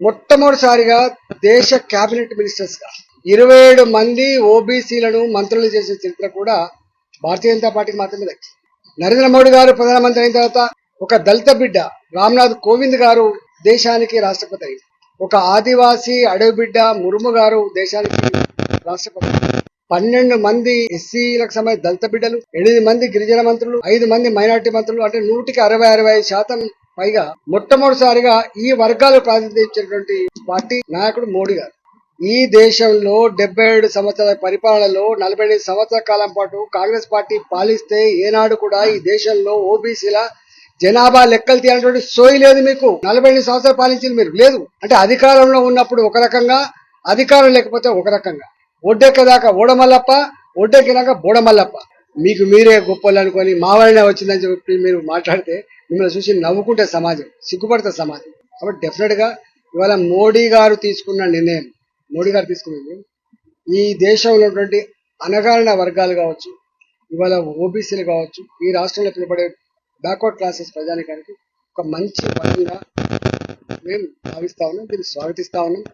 మొట్టమొదటిసారిగా దేశ కేబినెట్ మినిస్టర్స్గా ఇరవై ఏడు మంది ఓబీసీలను మంత్రులు చేసిన చరిత్ర కూడా భారతీయ జనతా పార్టీకి మాత్రమే దక్కింది. నరేంద్ర మోడీ గారు ప్రధానమంత్రి అయిన తర్వాత ఒక దళిత బిడ్డ రామ్నాథ్ కోవింద్ గారు దేశానికి రాష్ట్రపతి అయింది ఒక ఆదివాసీ అడవి బిడ్డ మురుము గారు దేశానికి రాష్ట్రపతి పన్నెండు మంది ఎస్సీలకు సంబంధించిన దళిత బిడ్డలు ఎనిమిది మంది గిరిజన మంత్రులు ఐదు మంది మైనార్టీ మంత్రులు అంటే నూటికి అరవై అరవై శాతం పైగా మొట్టమొదటిసారిగా ఈ వర్గాలు ప్రాతినిధించినటువంటి పార్టీ నాయకుడు మోడీ గారు. ఈ దేశంలో డెబ్బై ఏడు సంవత్సరాల పరిపాలనలో నలభై ఐదు సంవత్సరాల కాలం పాటు కాంగ్రెస్ పార్టీ పాలిస్తే ఏనాడు కూడా ఈ దేశంలో ఓబీసీల జనాభా లెక్కలు తీయాలన్నటువంటి సోయి లేదు మీకు. నలభై ఎనిమిది సంవత్సరాలు పాలించింది మీరు. లేదు. అంటే అధికారంలో ఉన్నప్పుడు ఒక రకంగా అధికారం లేకపోతే ఒక రకంగా. ఒడ్డెక్కదాకా ఓడమల్లప్ప ఒడ్డెక్కినాక బోడమల్లప్ప. మీకు మీరే గొప్పలు అనుకొని మా వాళ్ళనే వచ్చిందని చెప్పి మీరు మాట్లాడితే మిమ్మల్ని చూసి నవ్వుకుంటే సమాజం సిగ్గుపడితే సమాజం. కాబట్టి డెఫినెట్గా ఇవాళ మోడీ గారు తీసుకున్న నిర్ణయం మోడీ గారు తీసుకున్న నిర్ణయం ఈ దేశంలో ఉన్నటువంటి అనగారిన వర్గాలు కావచ్చు ఇవాళ ఓబీసీలు కావచ్చు ఈ రాష్ట్రంలో పిలువబడే బ్యాక్వర్డ్ క్లాసెస్ ప్రజానికానికి ఒక మంచి పరంగా మేము భావిస్తా ఉన్నాం దీన్ని స్వాగతిస్తా ఉన్నాం.